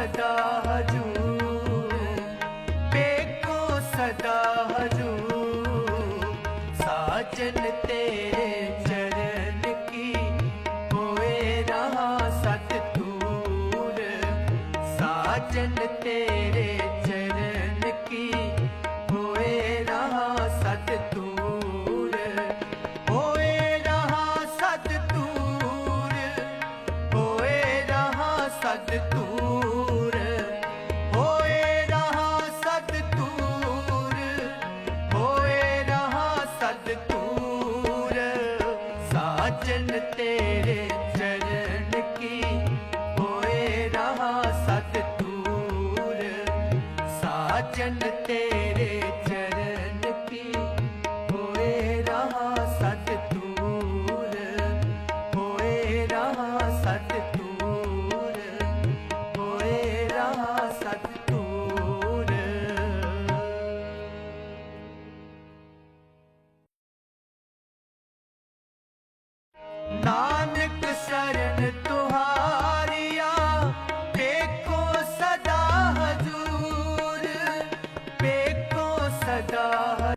ਸਦਾ ਹਜੂਰ ਬੇਕੋ ਸਾਜਨ ਤੇਰੇ ਚਰਨ ਕੀ ਹੋਏ ਰਹਾ ਸਤ ਤੇਰੇ ਚਰਨ ਕੀ ਹੋਏ ਰਹਾ ਸਤ ਤੂਰ ਤੂੰ ਸਜਣ ਤੇਰੇ ਚਰਨ ਕੀ ਹੋਏ ਰਹਾ ਸਤ ਤੂਰ ਸਾਜਨ ਤੇਰੇ Santa.